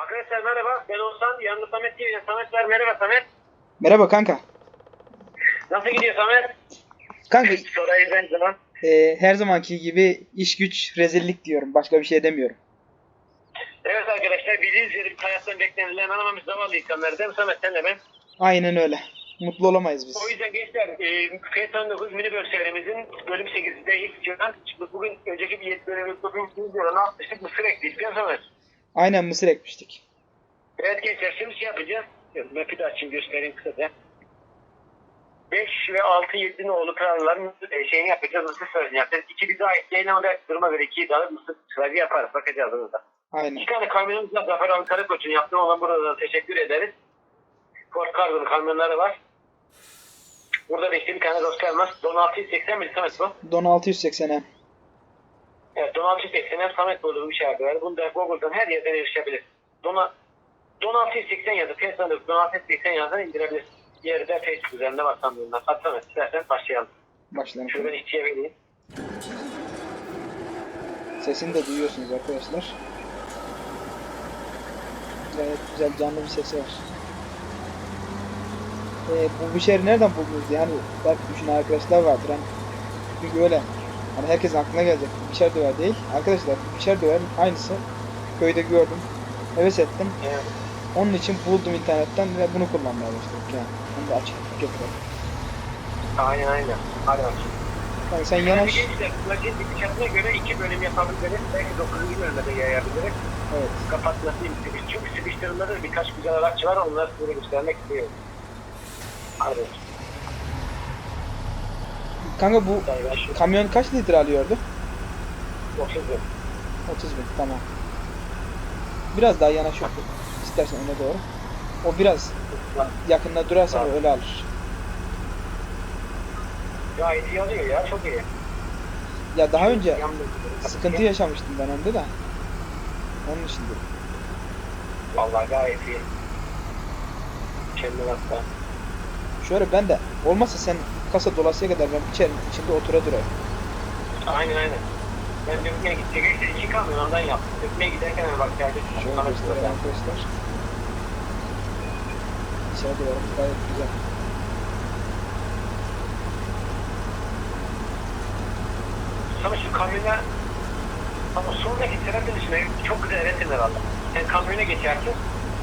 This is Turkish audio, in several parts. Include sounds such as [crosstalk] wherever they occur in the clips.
Arkadaşlar merhaba. Ben Oğuzhan. Yanımda Samet TV. Samet var. Merhaba Samet. Merhaba kanka. Nasıl gidiyor Samet? Kanka Sorayım ben zaman. e, her zamanki gibi iş güç rezillik diyorum. Başka bir şey demiyorum. Evet arkadaşlar bildiğiniz üzere hayattan beklenilen anamamız zavallı insanlar değil mi Samet senle ben? Aynen öyle. Mutlu olamayız biz. O yüzden gençler e, F-19 minibüs serimizin bölüm 8'deyiz. Şu an bugün önceki bir yet bölümü bugün ne yapmıştık? Değil mi Samet? Aynen mısır ekmiştik. Evet gençler şimdi şey yapacağız. Map'i de açayım göstereyim kısaca. 5 ve 6 7 oğlu kralların e, şeyini yapacağız. Mısır sıracını yapacağız. 2 bize ait değil ama da duruma göre 2'yi de alıp mısır sıracı yaparız. Bakacağız onu da. Aynen. İki tane kamyonumuz var. Zafer Ali Karakoç'un yaptığı olan burada teşekkür ederiz. Ford Cargo'nun kamyonları var. Burada da işte bir tane Rostel var. Don 680 mi Samet bu? Don 680'e. Evet Don 680 Samet bulduğu bir şarkı var. Bunu da Google'dan her yerden erişebilir. Don, Don 680 yazıp Facebook'ta Don 680 yazdan indirebilir. Yerde Facebook üzerinde var sandığından. Hadi Samet istersen başlayalım. Başlayalım. Şuradan işçiye vereyim. Sesini de duyuyorsunuz arkadaşlar. Gayet güzel canlı bir sesi var. E, bu bir şehri nereden buldunuz yani belki düşünen arkadaşlar vardır hani çünkü öyle hani herkesin aklına gelecek bir şer döver değil arkadaşlar bir şer döver aynısı köyde gördüm heves ettim Evet. Onun için buldum internetten ve bunu kullanmaya başladık yani. Onu da açık getiriyorum. Aynen aynen. Hadi bakayım. Yani sen yanaş. gençler, Login gidişatına göre iki bölüm yapabiliriz. Belki 9. bölümde de yayabiliriz. Evet. kapatması istedik. Çünkü sıkıştırılmada da birkaç güzel araç var. Onları size göstermek istiyorum. Hadi. Kanka bu kamyon kaç litre alıyordu? 30 bin. 30 bin tamam. Biraz daha yanaş yok. İstersen öne doğru. O biraz yakında durarsan Tamam. öyle alır. Gayet iyi alıyor ya. Çok iyi. Ya daha önce sıkıntı yaşamıştım ben onda da. Onun için dedim. Vallahi gayet iyi. Kendin hatta. Şöyle ben de olmazsa sen kasa dolasıya kadar ben içerim içinde otura durayım. Aynen aynen. Ben dökmeye gidecek. İşte iki kamyon ondan yaptım. Dökmeye giderken hemen bak geldi. Şöyle göstereyim arkadaşlar. İçeri duvarımız gayet güzel. Sana şu kamyona ama sonraki tarafın içine çok güzel resimler aldım. Sen kamyona geçersin.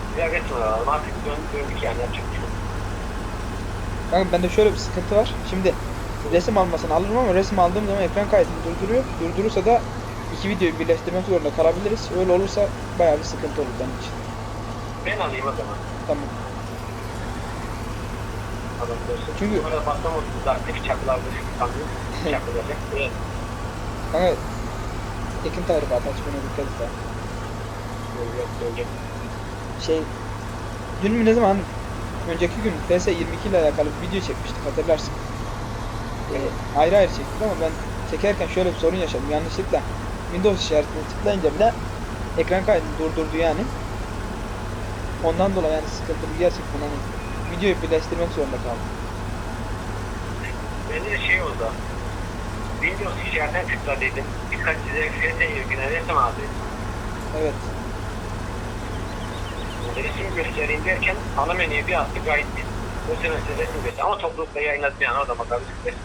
Güzel resimler alalım. Artık dön, döndük yani yapacak bir şey. Kanka bende şöyle bir sıkıntı var. Şimdi resim almasını alırım ama resim aldığım zaman ekran kaydını durduruyor. Durdurursa da iki videoyu birleştirmek zorunda kalabiliriz. Öyle olursa bayağı bir sıkıntı olur benim için. Ben alayım o zaman. Tamam. Adam. Çünkü- Orada patlamadığında aktif çakılardır. Kamyon [laughs] çakılacak. Evet. Kanka Ekin tahribatı açmana dikkat et. ha. Yok, yok, yok. Şey dün mü ne zaman önceki gün PS22 ile alakalı bir video çekmiştik hatırlarsın. Ee, ayrı ayrı çektik ama ben çekerken şöyle bir sorun yaşadım. Yanlışlıkla Windows işaretini tıklayınca bile ekran kaydını durdurdu yani. Ondan dolayı yani sıkıntılı gerçekten hani videoyu birleştirmek zorunda kaldım. Bende de şey oldu. Windows işaretine tıkladıydım. Birkaç size FS ilgine resim aldı. Evet. Resim göstereyim derken ana menüye bir attı gayet. O sene size resim göster. Ama toplulukta yayınladım yani orada bakabilirsiniz.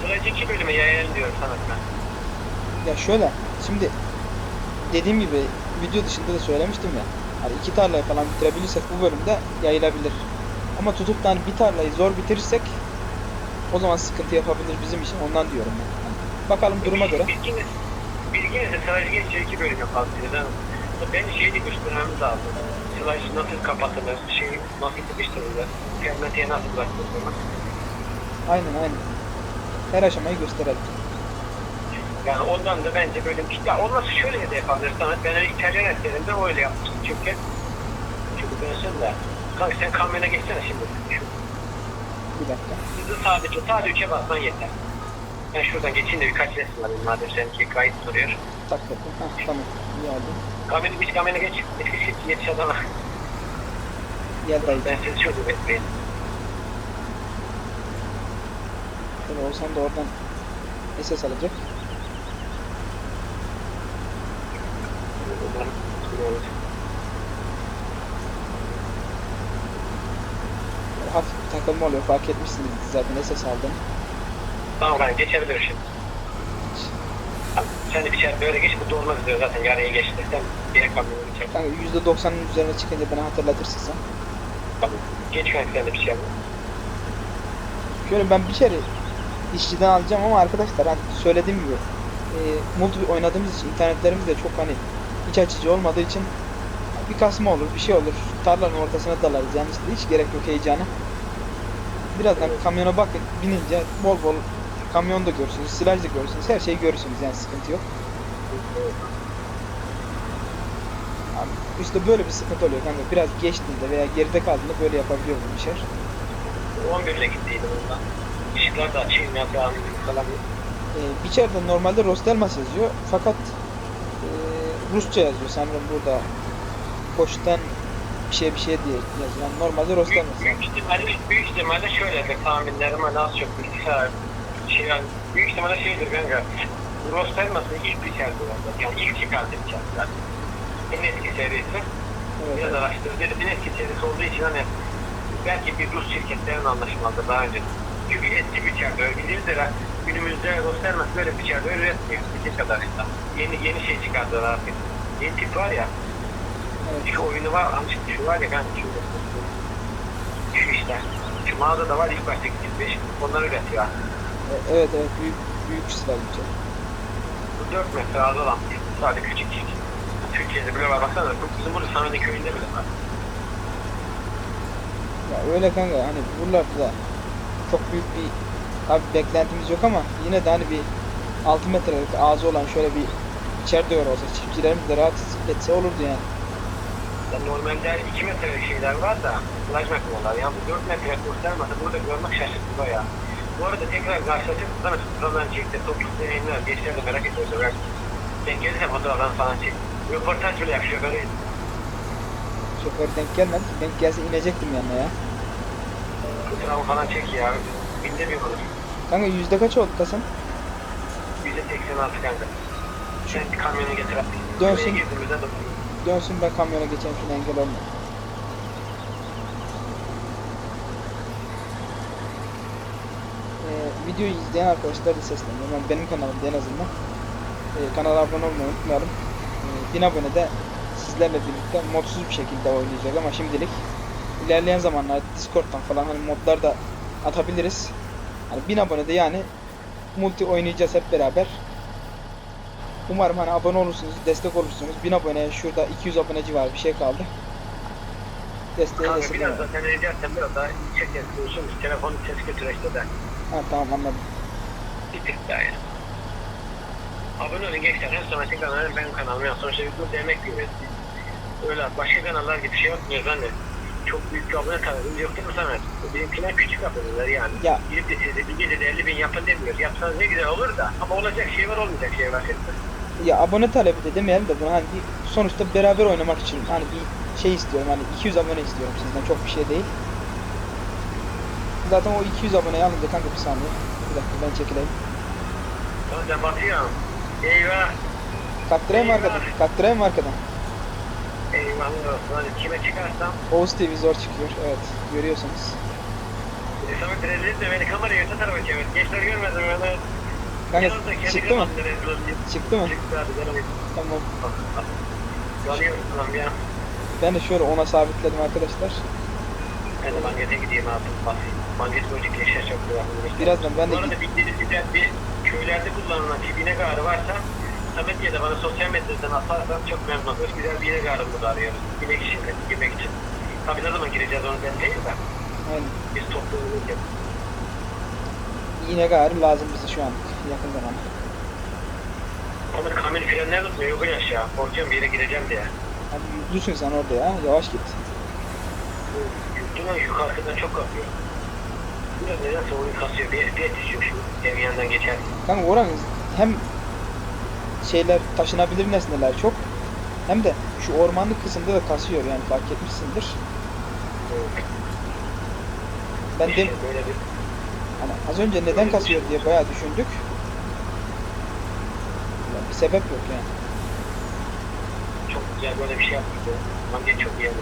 Sıracı iki bölüme yayınlayalım diyorum sana ben. Ya şöyle, şimdi dediğim gibi video dışında da söylemiştim ya. Hani iki tarlayı falan bitirebilirsek bu bölümde yayılabilir. Ama tutup da hani bir tarlayı zor bitirirsek o zaman sıkıntı yapabilir bizim için. Ondan diyorum ben. Bakalım duruma göre. Bilginiz, bilginiz de sıracı geçiyor iki bölüm yapalım diye. Ben şeyi göstermemiz lazım. Sıracı nasıl kapatılır, şey nasıl sıkıştırılır, fermenteye nasıl bırakılır. Aynen aynen. Her aşamayı gösterelim. Yani ondan da bence böyle ya olmazsa şöyle de yapabiliriz. Sana ben İtalyan etlerinde öyle yapmıştım çünkü. Çünkü ben sen de. Kanka sen kamyona geçsene şimdi. Bir dakika. hızı sadece sadece üçe basman yeter. Ben şuradan geçeyim de birkaç resim alayım madem seninki kayıt duruyor. Tak takım. Heh, tamam. İyi oldu. Kamyona geç kamyona geç. Yetiş yetiş adama. Gel dayı. Ben sizi şöyle bekleyin. Şöyle olsam da oradan SS alacak. Umarım iyi olur. Böyle hafif bir takılma oluyor. Fark etmişsiniz zaten SS aldım. Tamam ben geçebilirim şimdi. Sen de bir şey böyle geç bu dolmak üzere zaten yarıya geçti. Sen diğer kamyonu geçer. Kanka %90'ın üzerine çıkınca bana hatırlatırsın sen. Tamam. Geç kanka sen de bir şey yapma. Şöyle ben bir kere işçiden alacağım ama arkadaşlar hani söylediğim gibi e, multi oynadığımız için internetlerimiz de çok hani iç açıcı olmadığı için bir kasma olur, bir şey olur. Tarlanın ortasına dalarız yani işte hiç gerek yok heyecana. Birazdan kamyona bakın binince bol bol kamyon da görürsünüz, silaj da görürsünüz, her şeyi görürsünüz yani sıkıntı yok. Abi işte böyle bir sıkıntı oluyor kanka. Biraz geçtiğinde veya geride kaldığında böyle yapabiliyorum bir şey. 11 ile gittiydim ondan. Işıklar da açayım ya falan. E, Biçer'de normalde Rostelmas yazıyor fakat e, Rusça yazıyor sanırım burada. Poşten bir şey bir şey diye yazıyor. Yani normalde Rostelmas. Büyük, büyük ihtimalle, büyük ihtimalle şöyledir tahminlerim hani az çok bilgisayar şey yani büyük ihtimalle şeydir kanka. Bu Rostermas'ın ilk bir serdi orada. Yani ilk çıkardı bir serdi. En eski serisi. Evet, Biraz araştırdım. En eski serisi olduğu için hani belki bir Rus şirketlerin anlaşmalıdır daha önce. Çünkü eski bir çerdi öyle bildiğinizde günümüzde Rostermas böyle bir çerdi üretmiyor. Bizim kadarıyla. Yeni yeni şey çıkardılar artık. Yeni tip var ya. Şu oyunu var, ama şu- var ya ben şu, şu işte. Şu mağazada var ilk baştaki 5 onları üretiyor. E, Evet evet büyük büyük silah Biçer. Bu 4 metre az olan sadece küçük küçük. Türkiye'de bile var baksana bizim burada Samene köyünde bile var. Ya öyle kanka hani buralarda da çok büyük bir tabi beklentimiz yok ama yine de hani bir 6 metrelik ağzı olan şöyle bir içeride yer olsa çiftçilerimiz de rahat etse olurdu yani. Yani normalde 2 metrelik şeyler var da plaj makineler yani bu 4 metre kurtarmasa burada görmek şaşırtıcı ya. Bu arada tekrar karşılaşıp sana fotoğraflarını çekti, topluluk deneyimler, gençler de merak ediyorsa belki. Sen gelirse fotoğraflarını falan çek. Röportaj bile yapıyor böyle. Şoför denk gelmedi. Denk gelse inecektim yanına ya. Fotoğrafı falan çek ya. Binde bir olur. Kanka yüzde kaç oldu Kasım? %86 kanka. Sen kamyonu getir. Dönsün. Girdiğimizde de Dönsün ben kamyona geçeyim şuna engel olma. Ee, videoyu izleyen arkadaşlar da sesleniyorum. Yani benim kanalımda en azından. Ee, kanala abone olmayı unutmayalım. Ee, 1000 abone de sizlerle birlikte modsuz bir şekilde oynayacak ama şimdilik ilerleyen zamanlarda Discord'dan falan hani modlar da atabiliriz. Hani 1000 abone de yani multi oynayacağız hep beraber. Umarım hani abone olursunuz, destek olursunuz. 1000 aboneye şurada 200 abone civarı bir şey kaldı. Desteğe Kanka biraz da sen edersen biraz daha çek yapıyorsun. Telefonu ses götüreçte de Ha tamam anladım. bir tık daha yani. Abone olun gençler. En son açık kanalım benim kanalım. Yani sonuçta bir demek gibi. Öyle başka kanallar gibi şey yapmıyoruz hani. Çok büyük bir abone talebimiz yok değil mi Samet? Benimkiler küçük aboneler yani. Ya. Gidip de size bir gecede 50 bin yapın demiyoruz. Yapsanız ne güzel olur da. Ama olacak şey var olmayacak şey var. Ya abone talebi de demeyelim de bunu hani bir sonuçta beraber oynamak için hani bir şey istiyorum hani 200 abone istiyorum sizden çok bir şey değil. Zaten o 200 aboneyi alınca kanka bir saniye. Bir dakika ben çekileyim. Hadi batıyorum. Eyvah. Kattırayım mı arkadan? Kattırayım mı arkadan? Olsun. Hadi kime çıkarsam. Oğuz TV zor çıkıyor. Evet görüyorsunuz. E, Samet rezil etme beni kamerayı öte tarafa çevir. Gençler görmesin beni. Kanka çıktı mı? Çıktı mı? Tamam. Yanıyorum lan ya. Ben de şöyle ona sabitledim arkadaşlar. Ben de mangete gideyim abi. Manget boyunca gençler çok güzel. Birazdan ben de Bu arada bildiğiniz bir, bir köylerde kullanılan tibine garı varsa Samet ya da bana sosyal medyadan atarsan çok memnun oluruz. Güzel bir yine garımızı arıyoruz. Yemek için, yemek için. Tabii ne zaman gireceğiz onu ben değil de. Aynen. Biz topluyoruz. Yine gari lazım bize şu an yakın zamanda. Ama kamil frenler tutmuyor. Yok aşağı. Korkuyorum bir yere gireceğim diye. Abi düşün sen orada ya yavaş git. Duman yük arkadan çok kapıyor. Biraz nedense oyun kasıyor. Bir FPS düşüyor şu evin yanından geçer. Kanka oranın hem şeyler taşınabilir nesneler çok hem de şu ormanlık kısımda da kasıyor yani fark etmişsindir. Ben de böyle bir Hani az önce neden kasıyor diye bayağı düşündük. Ya bir sebep yok yani. Çok güzel böyle bir şey yaptık ya. Manget çok iyi yaptı.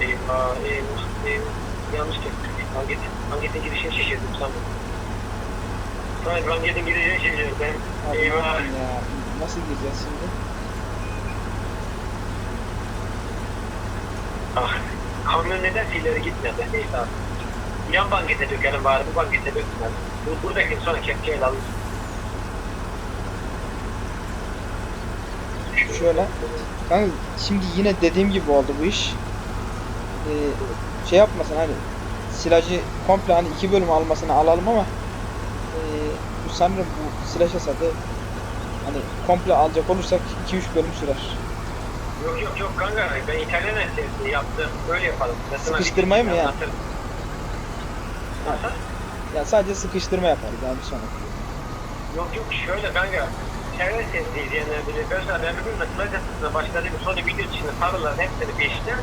Eyvah, eyvah, eyvah. Yanlış tepki. Manget, mangetin girişini şaşırdım sandım. Hayır, mangetin girişini şaşırdım ben. Eyvah. ya? Nasıl gireceğiz şimdi? Kamyon nedense ileri gitmedi. Neyse abi. Yan bankete dökelim bari, bu bankete dökmez. Bu, buradaki sonra kepçeyle alırız. Şöyle. Kanka şimdi yine dediğim gibi oldu bu iş. Ee, şey yapmasın hani silajı komple hani iki bölüm almasını alalım ama ee, bu sanırım bu silaj hasadı hani komple alacak olursak 2-3 bölüm sürer. Yok yok yok kanka, ben İtalyan eseri yaptım. Böyle yapalım. Sana Sıkıştırmayı bir- mı anlatırım. Nasıl? Yani sadece sıkıştırma yaparız abi sonra. Yok yok şöyle kanka. Çevre sesi izleyenler bilir. Mesela ben bugün de Sıla Gazetesi'ne başladığım sonra video içinde sarıların hepsini biçtim.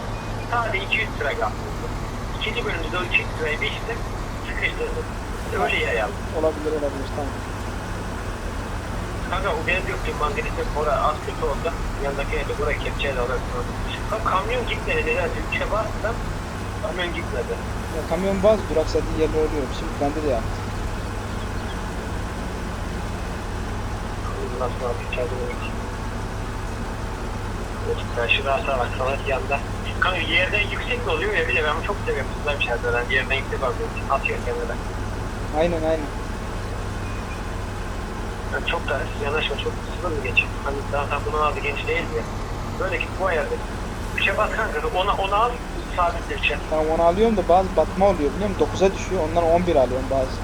Sadece 200 lira kaldı. İkinci bölümde o 200 lirayı biçtim. Sıkıştırdım. Öyle yayalım. Olabilir olabilir tamam. Kanka o benim döktüğüm mangalite bora az kötü oldu. Yanındaki evde bora kepçeyle alırsın. Kanka kamyon gitmedi nedense. Üçe bastım. Kamyon gitmedi. Ya, kamyon bazı duraksadığı yerler oluyor. Şimdi bende de yaptı. Sonra bir çadır için. Ben şurası var sanat yanında. Kanka yerden yüksek mi oluyor ya bir de ben çok seviyorum sizden bir şeyler. Yerden yüksek oluyor. Atıyor kenara. Aynen aynen. Yani çok da yanaşma çok sınır mı geçiyor? Hani zaten bunu aldı genç değil mi? Böyle git bu ayarda. Bir şey bas kanka ona, ona al sabitle bir şey. Tamam onu alıyorum da bazı batma oluyor biliyor musun? 9'a düşüyor. Ondan 11 alıyorum bazı.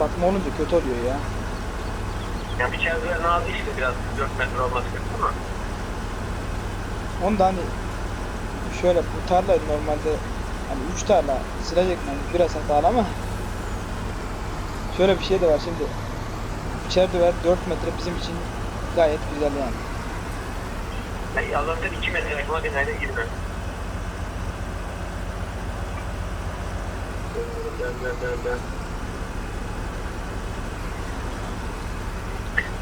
Batma olunca kötü oluyor ya. Yani bir çevre aldı işte biraz 4 metre olması gerekiyor ama. Onu da hani şöyle bu tarla normalde hani 3 tarla silaj ekmem biraz hatalı ama şöyle bir şey de var şimdi içeride ver 4 metre bizim için gayet güzel yani. Yani Allah'tan 2 metre yakma binayla girmem. Dön dön dön dön.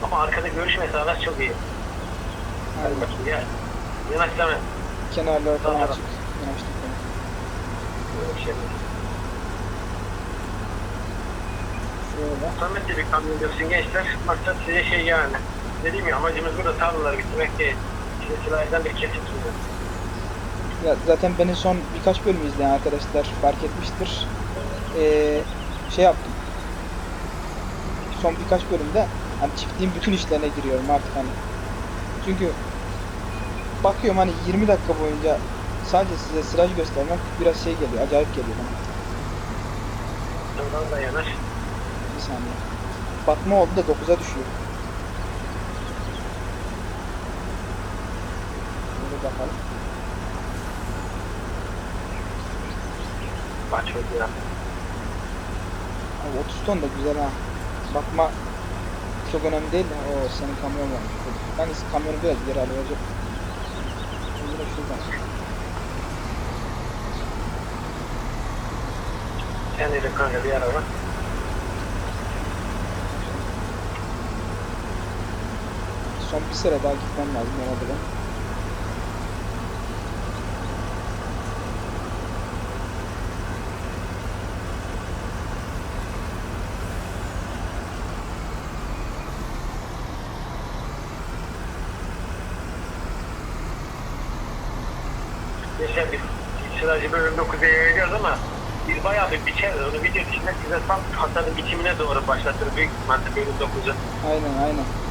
Ama arkada görüş mesafeler çok iyi. Hadi bakayım gel. Yanaşlama. Kenarları falan açık. Yanaştık. Böyle bir şey. Şöyle. De bir kamyon görsün gençler. Maksat size şey yani. Dediğim ya amacımız burada tarlaları bitirmek değil. Size silahdan bir kesim sunuyor. Ya zaten beni son birkaç bölüm izleyen arkadaşlar fark etmiştir. Ee, şey yaptım. Son birkaç bölümde hani çiftliğin bütün işlerine giriyorum artık hani. Çünkü bakıyorum hani 20 dakika boyunca sadece size silaj göstermek biraz şey geliyor, acayip geliyor bana. Oradan da yanaş. Bir saniye. Batma oldu da 9'a düşüyor. Şöyle bakalım. Bak çok ya. Abi 30 ton da güzel ha. Bakma çok önemli değil de o senin kamyon varmış. Ben kamyonu biraz geri alacağım. Şimdi de şuradan. Sen de kanka bir araba. Son bir sıra daha gitmem lazım ona bile. Geçen bir sıracı bölüm 9'a yayacağız ama biz bayağı bir biçeriz. Onu video dışında size tam hasanın bitimine doğru başlatır. Büyük ihtimalle bölüm 9'u. Aynen aynen.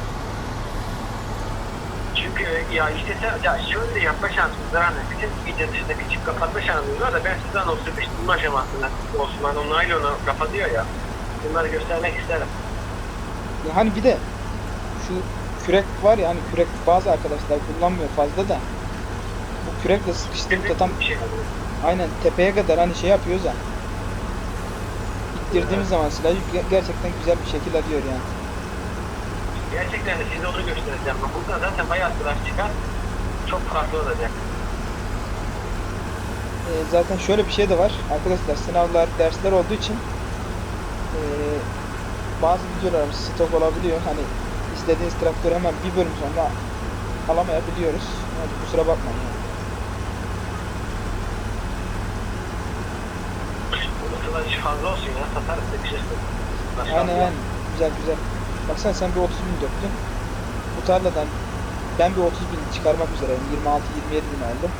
Çünkü ya işte sen, ya şöyle yapma şansımız var. Hani bütün video dışında küçük kapatma şansımız var da ben sizden o sıkıştırma aşamasında Osman o naylonu kapatıyor ya. Bunları göstermek isterim. Ya hani bir de şu kürek var ya hani kürek bazı arkadaşlar kullanmıyor fazla da bu kürekle sıkıştırıp da tam şey aynen tepeye kadar hani şey yapıyoruz ya ittirdiğimiz zaman silahı ge- gerçekten güzel bir şekil alıyor yani. Gerçekten de size onu göstereceğim. Burada zaten bayağı sıraç çıkar. Çok farklı olacak. e, zaten şöyle bir şey de var. Arkadaşlar sınavlar, dersler olduğu için e, bazı videolarımız stok olabiliyor. Hani istediğiniz traktörü hemen bir bölüm sonra alamayabiliyoruz. Yani kusura bakmayın. Yani. Fazla olsun ya. Satarız da bir şey Aynen şey aynen. Güzel güzel. Baksana sen bir 30 bin döktün. Bu tarladan ben bir 30 bin çıkarmak üzereyim. 26-27 bin aldım.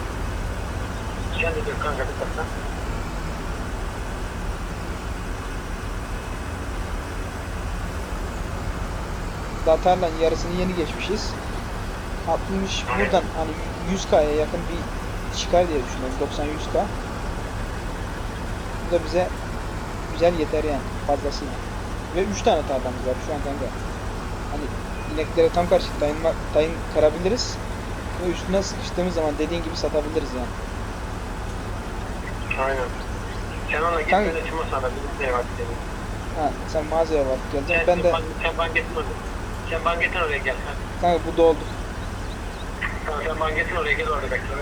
Sen de dök kanka bir dakika. Daha tarlanın yarısını yeni geçmişiz. 60 buradan hani 100k'ya yakın bir çıkar diye düşünüyorum. 90-100k. Bu da bize güzel yeter yani fazlasıyla. Ve 3 tane tarlamız var şu an kanka. Hani ineklere tam karşı tayın, tayın karabiliriz. Ve üstüne sıkıştığımız zaman dediğin gibi satabiliriz yani. Aynen. Sen ona git böyle çıkma sana. Bir şey var senin. Ha, sen mağazaya bak geleceksin. Ben de sen, banketin oraya. Sen banketin oraya gel. Ha. kanka bu doldu. Tamam sen banketin oraya gel orada bekle.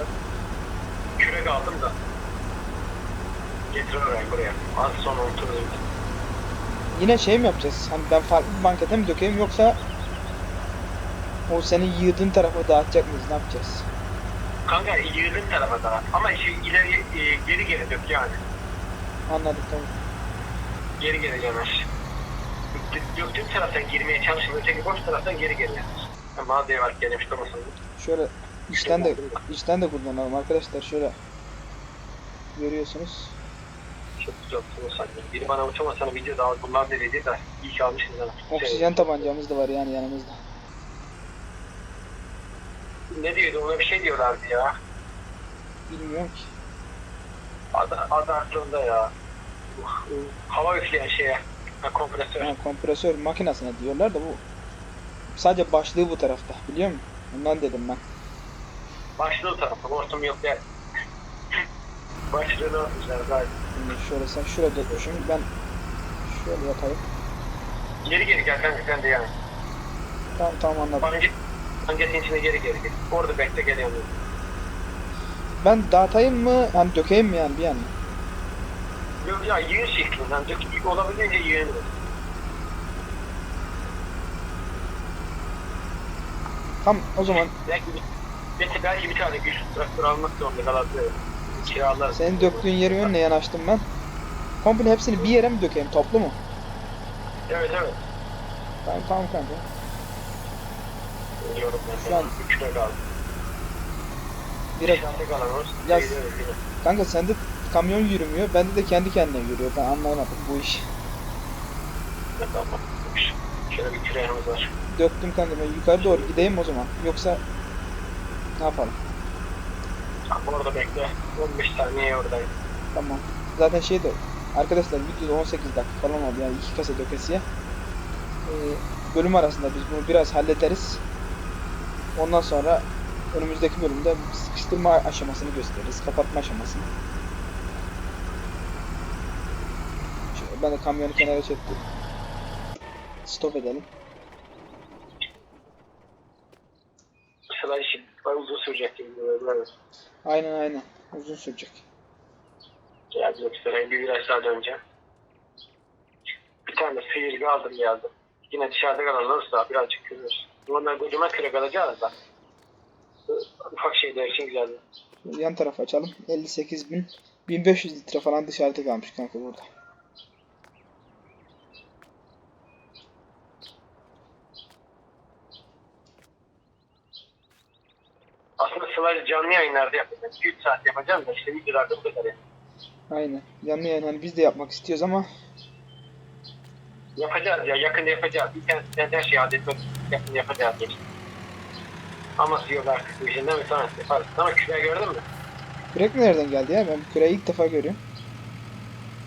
Kürek aldım da. Getir oraya buraya. Az sonra otururuz. Yine şey mi yapacağız? Hani ben farklı bir bankete mi dökeyim yoksa o senin yığdığın tarafa dağıtacak mıyız? Ne yapacağız? Kanka yığdığın tarafa da. Ama işi ileri e, geri geri dök yani. Anladım tamam. Geri geri yanaş. Dö- Döktüğün taraftan girmeye çalışın. Öteki boş taraftan geri geri yanaş. Ben Mağazaya var gelmiş olmasın. Şöyle içten de içten de kullanalım arkadaşlar. Şöyle görüyorsunuz. Çok güzel oturur sanki. Biri bana uçamasana video daha bunlar dediydi de iyi ki almışsınız. Oksijen tabancamız da var yani yanımızda. Ne diyordu ona bir şey diyorlardı ya. Bilmiyorum ki. Adı, adı aklımda ya. Hava üfleyen şeye. Ha, kompresör. Ha, kompresör makinesine diyorlar da bu sadece başlığı bu tarafta biliyor musun? Ondan dedim ben. Başlığı tarafı. Hortum yok der. Başlığını atmışlar gayet. Şimdi şöyle sen şurada düşün ben şöyle yatayım. Geri geri gel kanka sen de yani. Tamam tamam anladım. Panget, pangetin içine geri geri gel. Orada bekle geliyorum. Ben dağıtayım mı? Hani dökeyim mi yani bir yana? Yok ya yığın şeklinden. Dök, olabildiğince yığın. Tam o zaman Belki, belki, bir tane güçlü traktör almak zorunda kalabilirim. Kiralar. senin döktüğün yeri yönüne yanaştım ben. Komple hepsini bir yere mi dökeyim toplu mu? Evet evet. Tamam tamam kanka. Diyorum ben. Şu an- Üç kilo kaldı. Dışarıda kalan. Evet, evet. kanka sende kamyon yürümüyor. Bende de kendi kendine yürüyor. Ben anlamadım bu iş. Tamam. Şöyle bir küreğimiz var. Döktüm kanka ben yukarı doğru gideyim o zaman. Yoksa ne yapalım? Tamam orada bekle. 15 saniye oradayım. Tamam. Zaten şey de arkadaşlar videoda 18 dakika falan oldu yani iki kasa dökesiye. Ee, bölüm arasında biz bunu biraz hallederiz. Ondan sonra önümüzdeki bölümde sıkıştırma aşamasını gösteririz. Kapatma aşamasını. Şöyle ben de kamyonu kenara çektim. Stop edelim. Sıra işi bayağı uzun sürecek gibi böyle. Aynen aynen. Uzun sürecek. Geldim sırayı bir viraj daha döneceğim. Bir tane sıyırgı aldım geldim. Yine dışarıda kalan olursa birazcık kırılır. Normal kocaman kürek alacağız da. Ufak şeyler için güzeldi. Yan tarafa açalım. 58 bin. 1500 litre falan dışarıda kalmış kanka burada. Aslında Sıla canlı yayınlarda yapacağım. 2-3 saat yapacağım da işte videolarda bu kadar yani. Aynen. Yanlı yayın hani biz de yapmak istiyoruz ama Yapacağız ya yakında yapacağız. İnternetten her şeyi halletmek yakında yapacağız geçti. Ama işin değil mi? Sonra yaparız. Ama küreği gördün mü? kürek nereden geldi ya? Ben küreği ilk defa görüyorum.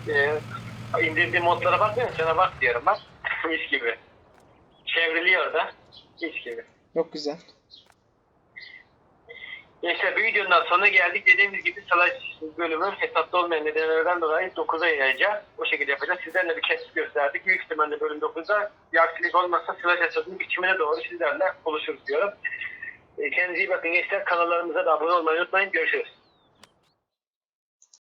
Ee, indirdiğim modlara bakmıyor musun? Sana bak diyorum bak. [laughs] Mis gibi. Çevriliyor da. Mis gibi. Çok güzel. Gençler bir videonun sonuna geldik. Dediğimiz gibi salaş bölümü hesapta olmayan nedenlerden dolayı 9'a yayacağız. O şekilde yapacağız. Sizlerle bir kesit gösterdik. Büyük ihtimalle bölüm 9'da bir aksilik olmazsa slash hesabının biçimine doğru sizlerle buluşuruz diyorum. Ee, Kendinize iyi bakın gençler. Kanallarımıza da abone olmayı unutmayın. Görüşürüz.